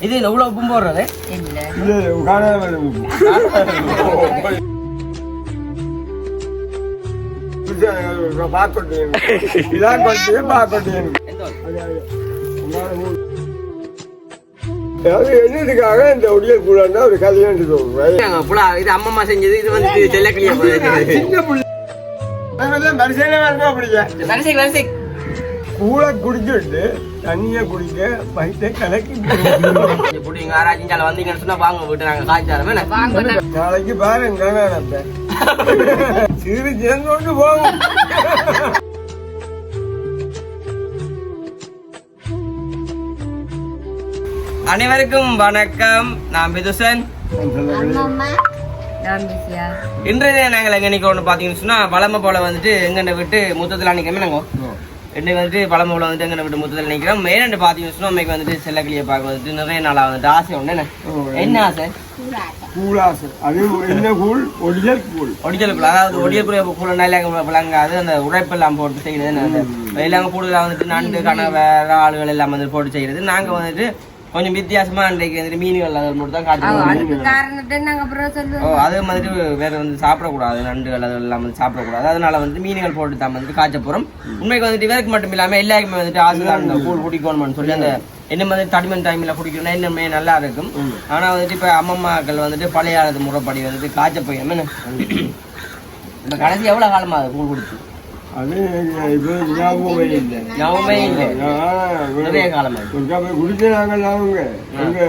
இது எவ்வளவு உப்பும் போடுறது? என்னதுக்காக இந்த ஒடியல் கூடன்னா ஒரு கல்யாணம் இது அம்மம்மா செஞ்சது இது வந்து செல்லக்கிளியா சின்ன புள்ள. அதெல்லாம் கூழ குடிச்சுட்டு தண்ணியை குடிக்க வயிற்றை கலக்கி இப்படி இங்க யாராச்சும் வந்தீங்கன்னு சொன்னா வாங்க விட்டு நாங்க காய்ச்சி தரோம். வாங்க. நான் நாளைக்கு பாருங்க சிறு சேர்ந்து போகும் அனைவருக்கும் வணக்கம். நான் விதுசன் இன்றைய நாங்கள் எங்க நிற்கிறோம்னு பார்த்தீங்கன்னு சொன்னா வளமை போல வந்துட்டு எங்கன்னு விட்டு முத்தத்தில் நிற்காம நாங்கள் இன்னைக்கு வந்துட்டு பழமை போல வந்துட்டு எங்கன்னு விட்டு முத்தத்தில் நிற்கிறோம் மெயினாண்டு பார்த்தீங்கன்னு சொன்னா இன்னைக்கு வந்துட்டு செல்லக்கிளியை பார்க்க வந்துட்டு நிறைய நாளாக வந்துட்டு ஆசை உண்டு என்ன? என்ன ஆசை? அது என்ன கூழ்? கூழ். அதாவது கூட நல்ல விளங்காது. அந்த உழைப்பெல்லாம் போட்டு அந்த எல்லாம் கூடுதலாக வந்துட்டு நண்டு கனவை ஆளுகள் எல்லாம் வந்து போட்டு செய்யறது. நாங்க வந்துட்டு கொஞ்சம் வித்தியாசமா இன்றைக்கு வந்துட்டு மீன்கள் அதை மட்டும் தான் ஓ அது மாதிரி வேற வந்து சாப்பிடக்கூடாது நண்டுகள் அதெல்லாம் வந்து சாப்பிடக்கூடாது. அதனால வந்து மீன்கள் போட்டு தான் வந்துட்டு காய்ச்ச போறோம். உண்மைக்கு வந்துட்டு இவருக்கு மட்டும் இல்லாம எல்லாருக்குமே வந்துட்டு ஆசைதான் இந்த கூழ் குடிக்கணும்னு சொல்லி அந்த என்ன மாதிரி தடிமன் டைம்ல குடிக்கணும்னா இன்னுமே நல்லா இருக்கும். ஆனா வந்துட்டு இப்ப அம்மம்மாக்கள் வந்துட்டு பழைய காலத்து முறைப்படி வந்துட்டு காய்ச்ச போயிடும் என்ன? இப்ப கடைசி எவ்வளவு காலமா அது கூழ் குடிச்சு? அது இப்போ ஞாபகமே இல்லை. ஞாபகமே இல்லை. நிறைய காலமா? ஒருக்கா போய் குடிச்சாங்க அவங்க. அங்கே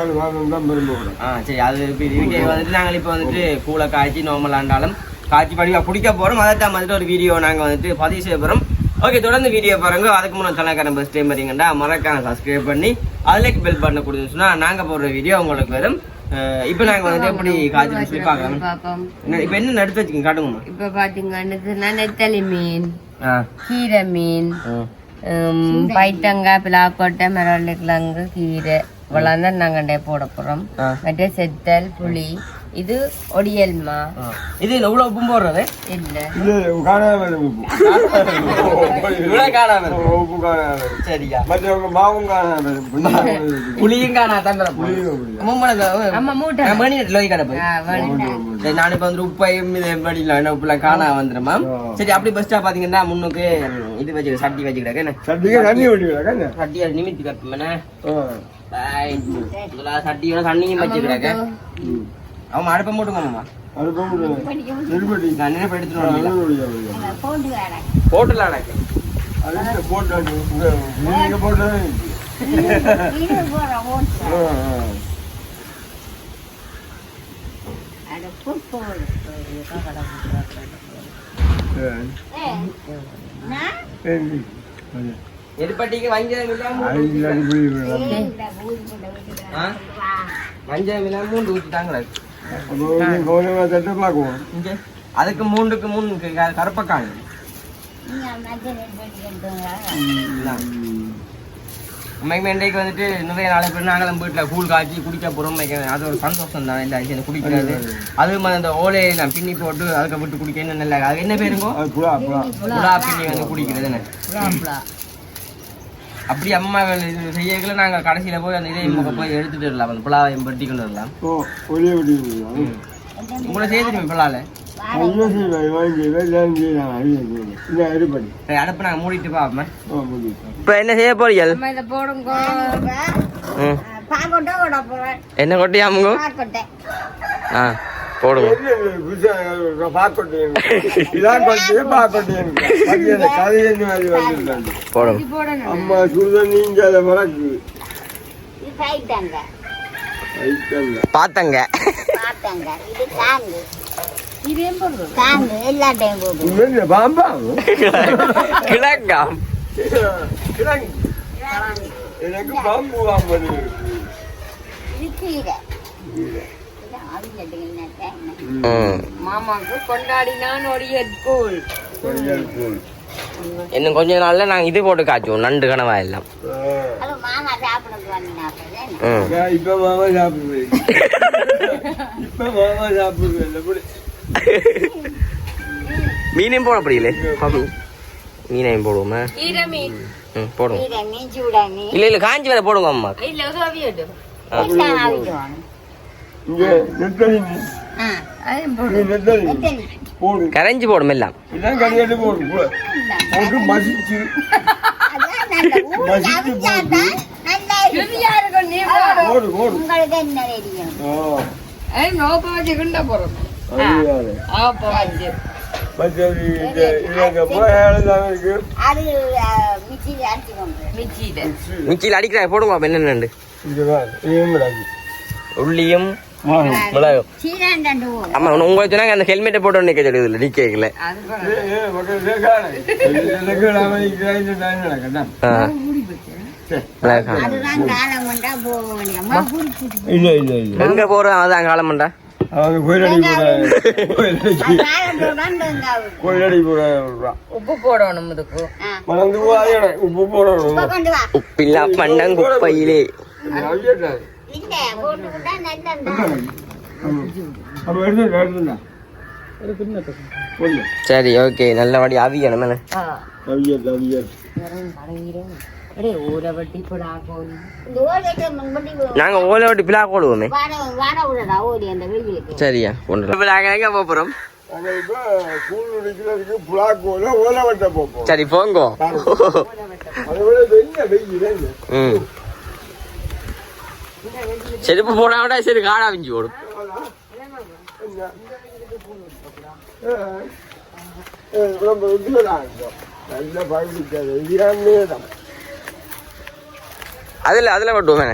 அது வாதம் தான் பெரும்பக்கூடாது ஆ சரி அது இப்ப இதுக்கே வந்துட்டு நாங்கள் இப்போ வந்துட்டு கூழை காய்ச்சி நார்மல் ஆண்டாலும் காய்ச்சி படிவா குடிக்க போறோம். அதை தான் வந்துட்டு ஒரு வீடியோ நாங்கள் வந்துட்டு பதிவு செய்ய ஓகே தொடர்ந்து வீடியோ பாருங்க. அதுக்கு முன்னாடி தலைக்காரன் பஸ் டைம் வரீங்கடா மறக்காம சப்ஸ்கிரைப் பண்ணி அதுலேக்கு பெல் பட்டனை கொடுத்துச்சுன்னா நாங்கள் போடுற வீடியோ உங்களுக்கு வரும். இப்போ நாங்கள் வந்துட்டு எப்படி காய்ச்சி சொல்லி பார்க்கலாம் இப்போ என்ன நடுத்து வச்சுக்கோங்க காட்டுங்கம்மா. இப்ப பாத்தீங்கன்னா நெத்தலி மீன் ஆ. கீரை மீன் பைத்தங்காய் பிலாக்கொட்டை மரவள்ளி கிழங்கு கீரை இவ்வளவு தான் நாங்க போட. மற்ற செத்தல் புளி இது ஒடியல்மா. இது எவ்வளோ உப்பும் போடுறது? இல்ல. இது காணாம உப்பு. உப்பு. சரியா. மற்றவங்க மாவும் புளியும் காணா தம்பரம் ஆமா மூட்டை. நான் மணி லோய் கடை போய் ஆ, வேணும். சரி, நான் இப்ப வந்து உப்பையும் இது வடியில என்ன உப்புலாம் காணா வந்துருமா சரி அப்படி பெஸ்டா பாத்தீங்கன்னா முன்னுக்கு இது வச்சு சட்டி தண்ணி ஓடிவிடா சட்டியை நிமித்தி கட்டுமே சட்டியோட தண்ணியும் வச்சுக்கிட்டாக்க அவன் அடுப்பை போட்டுங்க மாமா. அது போகுது திருப்பதி நான் நினைப்பு எடுத்துட்டு வரல நல்ல போட்டுலாம் எனக்கு அது போட்டாங்க நீங்க போட்டது எரிப்பட்டிக்கு வஞ்சரம் இல்லாம ஆ? வஞ்சரம் இல்லாம பார்க்குவோம் இங்க அதுக்கு மூண்டுக்கு மூணு க- கருப்பக்காய் உண்மைக்குமே இன்றைக்கு வந்துட்டு நிறைய நாளை பேர் நாங்களும் வீட்டில் கூழ் காய்ச்சி குடிக்க போகிறோம் அது ஒரு சந்தோஷம் தான் இல்லை இது குடிக்கிறது அது மாதிரி அந்த ஓலையை நான் பின்னி போட்டு அதுக்கு விட்டு குடிக்க என்ன நல்லா அது என்ன பேருங்கோ புலா பின்னி வந்து குடிக்கிறது என்ன புலா, புலா. அப்படி அம்மா இது செய்யல நாங்கள் கடைசியில் போய் அந்த முக போய் எடுத்துட்டு வரலாம். அந்த புலாவையும் பட்டி கொண்டு வரலாம். உங்களை செய்திருமே புலால அடுப்பு நாங்கள் மூடிட்டு இப்போ என்ன செய்ய இதை ம். என்ன கொட்டியாமுங்க ஆ. இது போடணும் அம்மா சுடுதண்ணி இங்கே அதை ஐட்டல்ல பார்த்தங்க இதையும் போடுங்க. உண்மையில பாம்பா? கிழக்காம் கிழங்கு. எனக்கு பாம்பு வாங்குவது மாமாக்கு கொண்டாடினான் ஒடியல் கூழ். இன்னும் கொஞ்ச நாள்ல நாங்க இது போட்டு காய்ச்சுவோம் நண்டு கனவா எல்லாம். ம் நான் இப்ப மாமா சாப்பிடுவேன் இப்ப மாமா சாப்பிடுவேன் எப்படி மீனையும் போட முடியல மீனையும் போடுவோமா? போடுவோம். இல்ல இல்ல காஞ்சி வேலை போடுங்க அம்மா. இங்க நெத்தலி இது நெத்தலி போடு. கரைஞ்சி போடும் எல்லாம். போடு. போட்டு மசிச்சு. மசிச்சு நீ போடு போடு. உங்களுக்கு என்ன தெரியும்? வச்சு கிண்ட போறோம். ஆப்ப வச்சு. மிச்சியில் அடிக்கிறாங்க போடுங்க என்னென்னு. உள்ளியும் ஆமா உங்களுக்கு சொன்னாங்க அந்த ஹெல்மெட்டை போட்டு நிக்க சொல்லுது இல்லை எங்க போறோம்? அதான் காலமண்டா உப்பு போடணும் உப்பு போடணும். இப்ப கொண்டு வா. உப்பில்லா பண்டம் குப்பையிலே சரி ஓகே நல்லபடி அவியணும் இந்த ஓடிட்டு முன்படி நாங்க ஓலை விட்டு பிளா வெயிலுக்கு சரியா கொண்டு எங்க போறோம் நாங்க இப்ப செருப்பு போனா விட சரி காடா விஞ்சி ஓடும் அதுல அதுல வெட்டுவோமே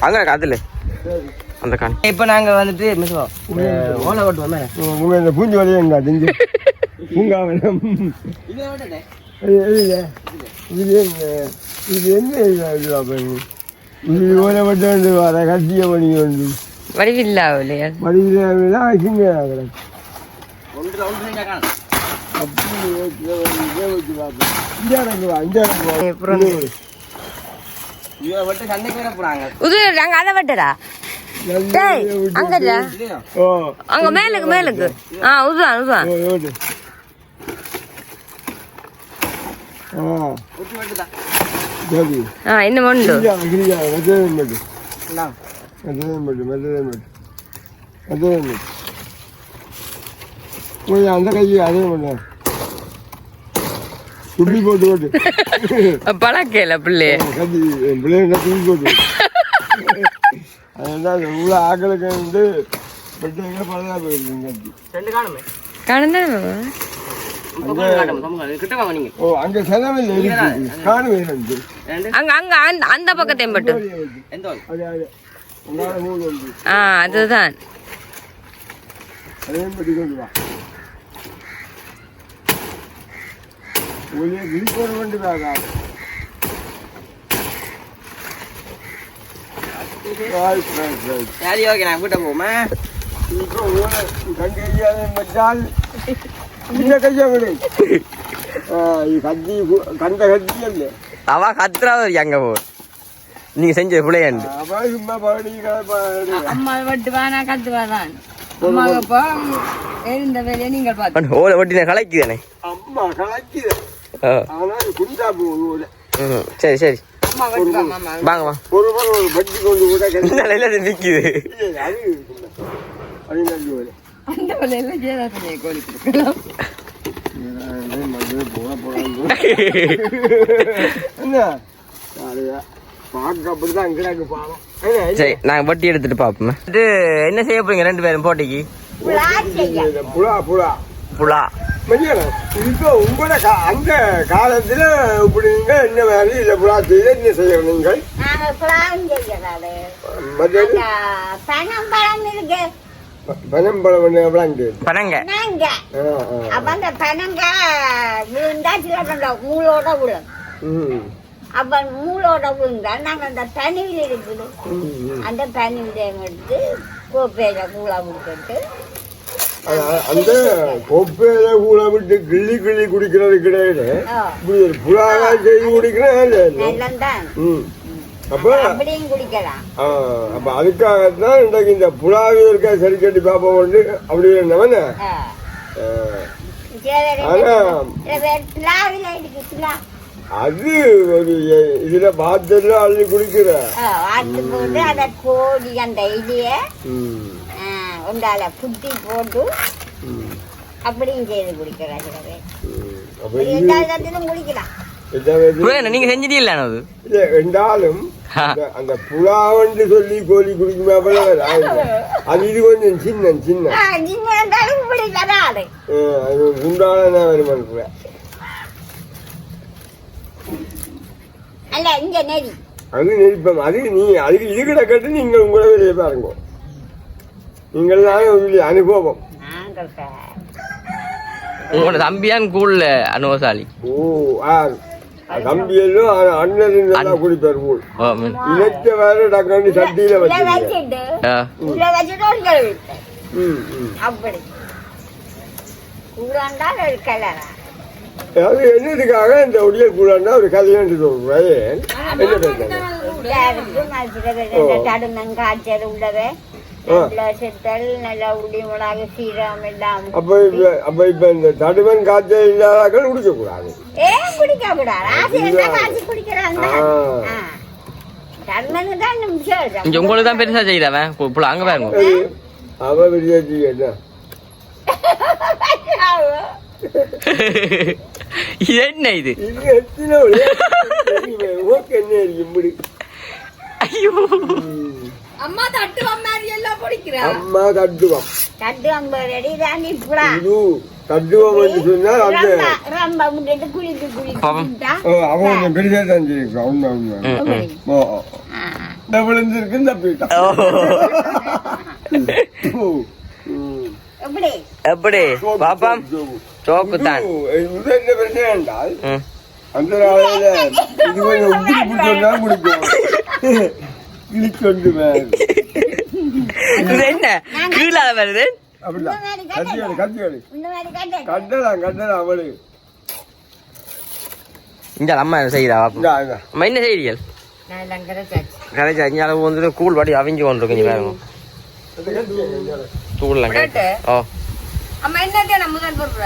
அங்க அதுல அந்த காணி இப்ப நாங்க வந்துட்டு மிஸ்வா ஓலை வெட்டுவோமே உங்க இந்த பூஞ்சி வரையும் திஞ்சு பூங்காவனம் இது இது இது என்ன இது சிங்க கிடக்கு. ஒன்று ஒன்று காணும். அப்படி வச்சு இதே அங்க அதை வெட்டுடா. டேய் அங்கடா ஓ. அங்க மேலுக்கு மேலுக்கு. ஆ ஓ ஓடு ஆ. போட்டு போட்டு பழக்கல போட்டு அதுதான் இவ்வளோ ஆக்களுக்கு வந்து ரெண்டு காணுமே கடந்தானே அந்த அந்த பக்கத்தையும் பட்டு. எந்த ஒரு? அது அது. உங்களால மூணு வந்து. ஆ அதுதான். அதையும் பற்றி கொண்டு வா. ஒரே விழிப்புணர்வு கொண்டு வாங்க Right, right, right. சரி ஓகே நான் வீட்டை போமா இப்போ உங்களை கண்டு கையாலே மச்சால் அவ கத்துறாவது அங்க போ. நீங்க செஞ்ச பிள்ளையாண்டு அம்மா வெட்டுவானா கத்துவாதான் அம்மாவுக்கு இந்த வேலையை நீங்கள் பார்த்து. ஓலை வெட்டி நான் கலைக்குதானே? அம்மா கலக்கிது. ஆ. ஆனால் குண்டா ம் சரி சரி. வாங்க வா. ஒரு ஒரு பட்டி கொண்டு கூட அது அது நல்ல அந்த வேலையில ஜெயதாசனையை கோழி கொடுக்கலாம் சரி நாங்க வட்டி எடுத்துட்டு பாப்போம். இது என்ன செய்ய போறீங்க ரெண்டு பேரும் போட்டிக்கு? புலா புலா புலா மதியானம் இப்போ உங்களோட கா- அந்த காலத்துல இப்படிங்க என்ன வேலை இல்லை புலா செய்ய என்ன செய்யணும் நீங்கள்? மதியானம் பணம் பழம் இருக்கு. பனம் விளாண்டு பனங்க அப்ப அந்த பணங்க விழுந்தா சில பண்ண மூளோட விழும் ம் அப்ப மூளோட விழுந்தா நாங்க அந்த பனிவில் இருக்குது அந்த பனிவில எடுத்து கோப்பையில கூழா அ- அந்த கொப்பையில ஊற விட்டு கிள்ளி கிள்ளி குடிக்கிறது கிடையாது புலாவா செய்து குடிக்கிறேன் அப்ப அப்படியும் குடிக்கலாம். ஆ, அப்ப அதுக்காகத்தான் இன்றைக்கு இந்த புலாவி இருக்க சரி கட்டி பாப்போம் அப்படி என்னவன அது ஒரு இதுல பாத்திரம் அள்ளி குடிக்கிற. போட்டு அதை கோடி அந்த இதைய உண்டால புத்தி போட்டு அப்படியும் செய்து புரியல நீங்க செஞ்சிட்டீங்களா அது? இல்ல, என்றாலும் அந்த- அந்த புலாவண்டு சொல்லி கோழி குடிக்குமா. அது இது கொஞ்சம் சின்ன சின்ன ஆ, அது குண்டான வருமானம் கூட. அது நெருப்பம் அது நீ அதுக்கு இது கிடக்கட்டு நீங்கள் உங்களை வெளியே பாருங்க. நீங்கள் தான் ஒரு அனுபவம் உங்களோட தம்பியான் கூழ்ல அனுபவசாலி. ஓ ஆர். அண்ணன். குடிப்பார் வேற டக்காண்டி சட்டியில ஒரு ஒரு அது என்னதுக்காக இந்த ஒடியல் கூடாண்டா ஒரு கல்யாணத்துக்கு சொல்றேன். என்ன பேசுறாங்க அப்ப இப்ப அப்ப இப்ப இந்த தடுவன் காய்ச்சல் இல்லாதாக்கள் குடிக்க கூடாது ஏன் குடிக்க கூடாது ஆசை என்ன காய்ச்சி குடிக்கிறாங்க ஆ. தடுமனு தான் நிமிஷம் இங்க உங்களுக்கு தான் பெருசா செய்தவன் புள்ள அங்க பாருங்க என்ன இது ஓகே என்ன ஐயோ அம்மா தட்டு மாதிரி எல்லாம் குடிக்கிறா அம்மா தட்டுவம். தட்டு ஐம்பது அடி தான் இப்படா இது தட்டுவம் என்று சொன்னால் அந்த ரொம்ப முன்னிட்டு. குளித்து ஓ, அவன் கொஞ்சம் பெருசா தான் செய்யிருக்கான் உண்மை உண்மை. ஓ, ஓ. இந்த விழுந்திருக்கு இந்த. ம். எப்படி? எப்படி? பாப்பம்? சோக்கு தான் இது என்ன பிரச்சனை என்றால். அந்த நாளையில இது கொஞ்சம் உப்பு பிடிச்சோம்னா குடிக்கும் இது என்ன? கீழே வருது? அப்படிதான் கத்தியோடு கத்தியோடு கட்டலாம் கட்டலாம் அவளு. இங்க அம்மா என்ன. அம்மா கிடைச்சாச்சு கரைச்சி அளவு வந்துட்டு கூழ் பாடி அவிஞ்சு கொண்டு இருக்கு பாருங்க. தூள்லாம். ஓ. அம்மா என்ன முதல் போடுற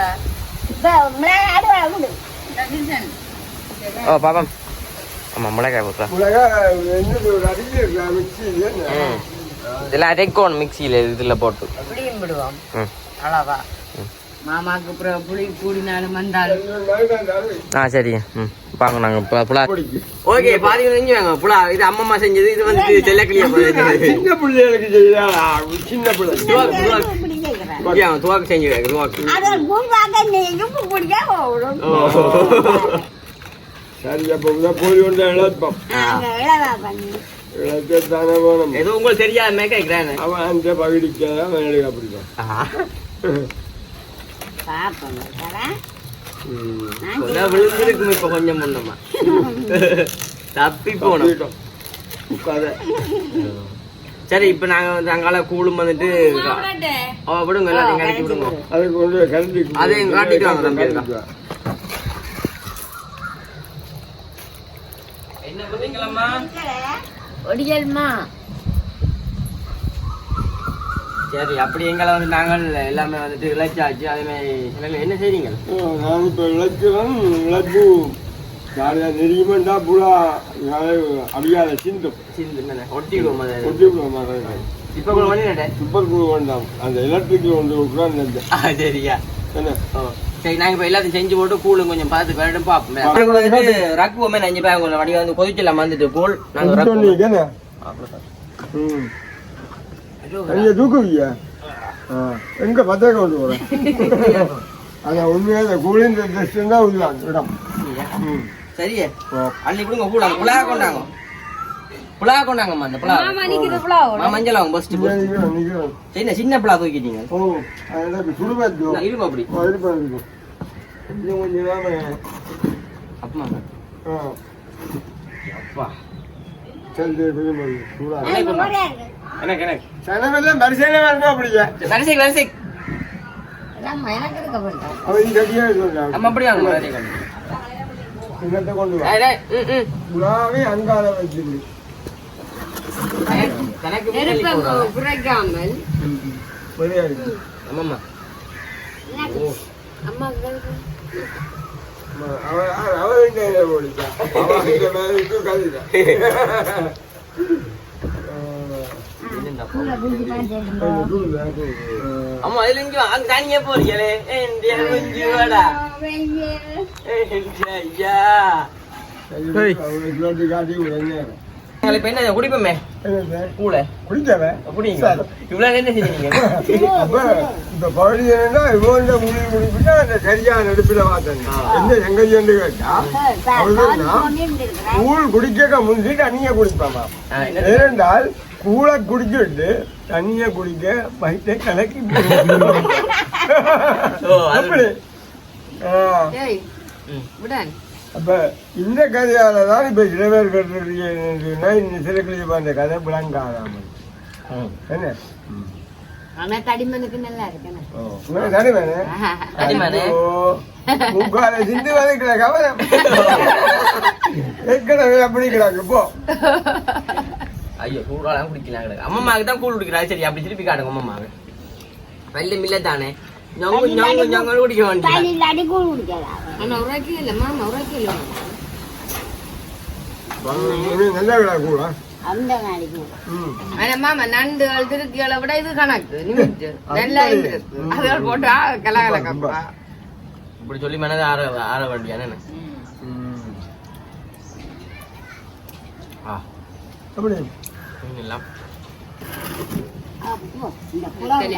ஓ பாப்பம் மிளகாய் போட்டா இதெல்லாம் அரைக்கணும் மிக்சியில இதுல போட்டு. புளியும் விடுவோம் அளவா மாமாக்கு அப்புறம் புளி கூடினாலும் வந்தாலும். ஆ சரி. ம் பாங்க புலா. ஓகே பாதி செஞ்சு வாங்க. புலா இது அம்மம்மா செஞ்சது இது வந்து செல்லக்கிளியா சின்ன பிள்ளைகளுக்கு சின்ன பிள்ளை துவாக்கு செஞ்சு துவாக்கு அதை கூழ்வாக்க நெய்யும் குடிக்க போடும் சரி அப்ப இதான் போய் கொண்டு இழப்போம் நாங்க இளவா பண்ணி இழத்தானே போனோம் ஏதோ உங்களுக்கு தெரியாத கேட்கிறேன் அவன் அந்த பகுதிக்காக அவன் எடுக்க அப்படிதான். விழுந்திருக்கும் இப்ப கொஞ்சம் முன்னமா. தப்பி போனோம். கதை. சரி இப்ப நாங்க வந்து அங்கால கூழும் வந்துட்டு விடுங்க எல்லாத்தையும் கழிச்சு விடுங்க. அதை அதையும் காட்டிட்டு வாங்க தம்பி இருக்கா. என்ன பண்ணீங்களம்மா ஒடியல்மா. சரி அப்படி எங்களை வந்து நாங்கள் எல்லாமே வந்துட்டு இழைச்சாச்சு. அதே மாதிரி சில என்ன செய்றீங்க? நான் இப்ப இழக்கிறேன் இழப்பு ஜாலியா நெருங்கிமெண்டா புலா அடியாத சிந்தும் சிந்து. ஒட்டிடுவோம் அதை ஒட்டி விட மாட்டேன் இப்ப கூட பண்ணிட்டேன் சூப்பர் குழு வேண்டாம். அந்த எலக்ட்ரிக் ஒன்று ஆ, சரியா. என்ன? ஓ சரி நாங்க இப்ப எல்லாத்தையும் செஞ்சு போட்டு கூழும் கொஞ்சம் பார்த்து அப்புறம் வந்துட்டு ரக்குவோமே நஞ்சு பேர் உங்களை வடி வந்து கொதிச்சலாம் வந்துட்டு கூழ். நாங்க ரக்குவோம்? ம். அங்க தூக்குவியா ஆ, எங்க பத்திரிக்கை கொண்டு போறேன் அதான் உண்மையாக இந்த டெஸ்ட் தான் உள்ள இடம். சரியே. அள்ளி கொடுங்க கூழா. புலா கொண்டாங்க. புலா கொண்டாங்கம்மா அந்த புலா. மா, மஞ்சள் ஆகும் ஃபர்ஸ்ட் இங்க நிக்கிறோம், நிக்கிறோம். சின்ன சின்ன புலா தூக்கிட்டீங்க. ஓ சுடுபாச்சு நான் இருக்கும் அப்படி. ஓ, இருப்பேன் இருக்கும் இன்னும் கொஞ்சம் நேரம் அப்பமா ஆ. அப்பா. சரி சரி கொஞ்சம் சூடா எனக்கு. எனக்கு எனக்கு சனமெல்லாம் பரிசீலனை வரணும் அப்படியா. வரிசை வரிசை எனக்கு இருக்க வேண்டாம் அவன் இந்த அடியாக சொல்றான் நம்ம அப்படி வாங்க வரிசை கொண்டு. வா. அங்கால வச்சுது கதைதான் அம்மா இதுல இங்க தனியா போறீங்களே. ஐயா காட்டி விடுங்க உங்களுக்கு இப்ப என்ன குடிப்போமே? என்ன கூல குடிச்சவன் குடிங்க. இவ்வளவு என்ன செஞ்சீங்க? அப்ப இந்த பகுதி என்னன்னா இவன் முடிவு முடிப்பிட்டா அந்த நடுப்பில பார்த்தேன் எந்த செங்கல்னு கேட்டா கூழ் குடிக்க முந்தி தண்ணிய குடிப்பாமா ஏனென்றால் கூழ குடிச்சிட்டு தண்ணிய குடிக்க வயிற்றை கலக்கி அப்படி. விடான். அப்ப இந்த கதையால தான் இப்ப சில பேர் கட்டுறீங்கன்னா இந்த சில கிளிய அந்த கதை விளங்காதாமல் ம். என்ன? அப்படி கிடக்கு போ. ஐயோ கூழெல்லாம் குடிக்கலாம் கிடக்கு. அம்மாவுக்கு தான் கூழ் குடிக்கிறா சரி அப்படி திருப்பி காட்டுங்க அம்மாவுக்கு நல்ல மில்ல தானே இல்ல மாமா இல்ல இது நண்டுகள் திருத்திகளை விட கணக்கு நிமிட்டு நல்லா அதுகள் போட்டா கலகலக்கப்பா இப்படி சொல்லி மனதை ஆற ஆற வேண்டியானே ம். ஆ அப்படி அப்போ இந்த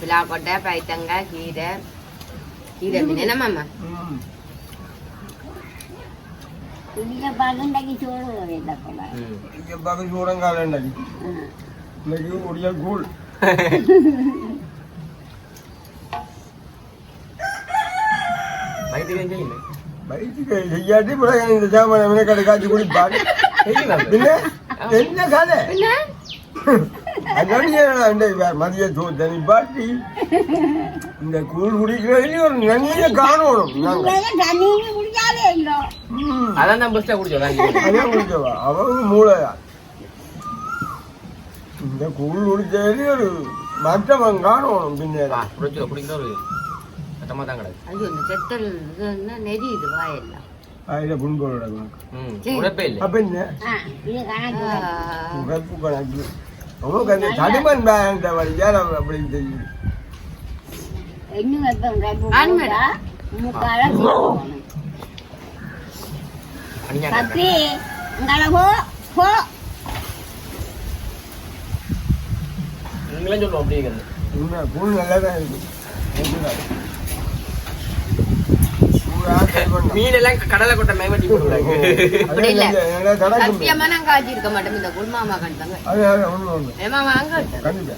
பிலாக்கொட்டை பைத்தங்காய் கீரை கீரை மீன் என்ன மாமா என்ன கதை அதனால மதிய தனி பாட்டி. இந்த கூழ் குடிக்கிறதுலயும் ஒரு நன்மையை காணணும். அதான் தான் பெஸ்ட்டாக குடிச்சோம் அதான் குடிச்சவா அவங்க மூளையா. இந்த கூழ் குடிச்சதுலயும் ஒரு மற்றவன் காணணும் பின்ன குடிச்சு குடிக்கிற ஒரு கட்டமாக தான் கிடக்கு. அது இந்த செத்தல் இதுன்னா நெறி இது வாயெல்லாம் அதில் புண்பொருட ம் உழைப்பே இல்லை. அப்ப என்ன? உழைப்பு கணக்கு அவங்களுக்கு அந்த தடிமன் பேண்ட அப்படி தப்பி உங்களை போ போ. நீங்களும் சொல்லுவோம் அப்படிங்கிறது உண்மை கூழ் நல்லா தான் இருக்கு. ஒண்ணுதான். கூழா try பண்ணலாம். மீன் எல்லாம் கடலை கொட்டை மேம்பட்டி போடுறாங்க இல்ல. சத்தியமா இருக்க மாட்டேன். இந்த குள் மாமா கண்டாங்க இருக்கு.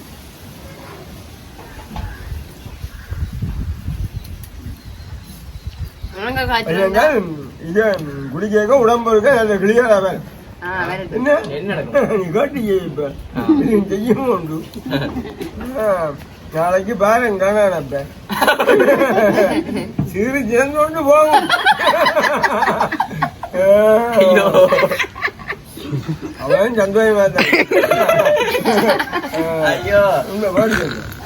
இது குடிக்க உடம்புக்கு நல்ல கிளியரா வேணும் ஆ வரட்டு என்ன? நீ செய்யவும் உண்டு நாளைக்கு பாருங்க காணப்ப சிறு சேர்ந்து போகும் அவன் சந்தோஷமா ஐயோ. உங்க பாடு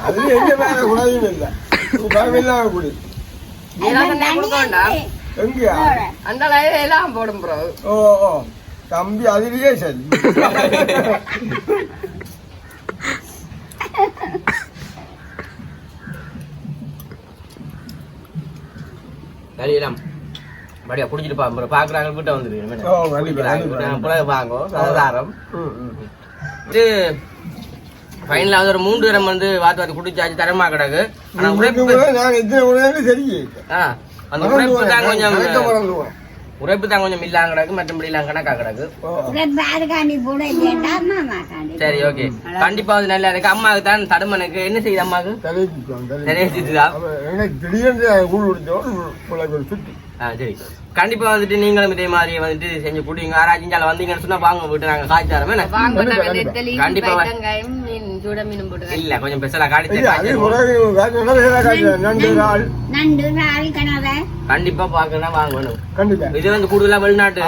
அது எந்த மேல குறையும் இல்லை. நீ பயமில்லாம குடி எங்கயா? அந்த எல்லாம் போடும் ப்ரோ ஓ ஓ. தம்பி அதுலயே சரி. சரியெல்லாம் படியா குடிச்சிட்டு பா பாக்குறாங்க கிட்ட வந்துருக்கு. புலக வாங்கோ சாதாரம். இது ஃபைனலா வந்து ஒரு மூன்று தரம் வந்து வாத்து வாத்து குடிச்சாச்சு தரமா கிடக்கு. ஆனா உழைப்பு சரி. ஆ, அந்த உழைப்பு தான் கொஞ்சம் உழைப்பு தான் கொஞ்சம் இல்லாம கிடக்கு மற்றபடி எல்லாம் கணக்கா கிடக்கு. சரி ஓகே. கண்டிப்பா வந்து நல்லா இருக்கு. அம்மாவுக்கு தான் தடுமனுக்கு. என்ன செய்யுது அம்மாவுக்கு? சரி. கண்டிப்பா வந்துட்டு நீங்களும் இதே மாதிரி வந்துட்டு செஞ்சு குடிங்க. ஆராய்ச்சிஞ்சால வந்தீங்கன்னு சொன்னா வாங்க விட்டு நாங்க காய்ச்சாரம் என்ன? வாங்க நாங்க கண்டிப்பா. மீன் போட்டு இல்ல கொஞ்சம் கண்டிப்பா பாக்கணும் வாங்கணும் கண்டிப்பா இது வந்து கூடுதலா வெளிநாட்டு.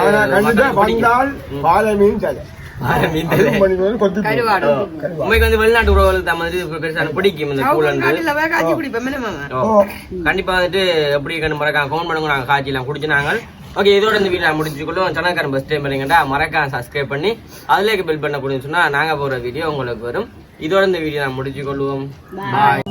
பாலை மீன் சதை உறவுகளுக்கு தான் பிடிக்கும் இந்த. கண்டிப்பா வந்துட்டு எப்படி கண்டு மறக்காம ஃபோன் பண்ணுங்க நாங்க காய்ச்சி எல்லாம் குடிச்சு நாங்கள் ஓகே இதோட இந்த வீடியோ முடிச்சுக்கொள்ளும் சேனல்காரன் பஸ் டைம் பண்ணீங்கடா மறக்காம சப்ஸ்கிரைப் பண்ணி அதுலேயே பில் பண்ண சொன்னா நாங்க போற வீடியோ உங்களுக்கு வரும் இதோட இந்த வீடியோ நான் முடிச்சு கொள்வோம் பாய்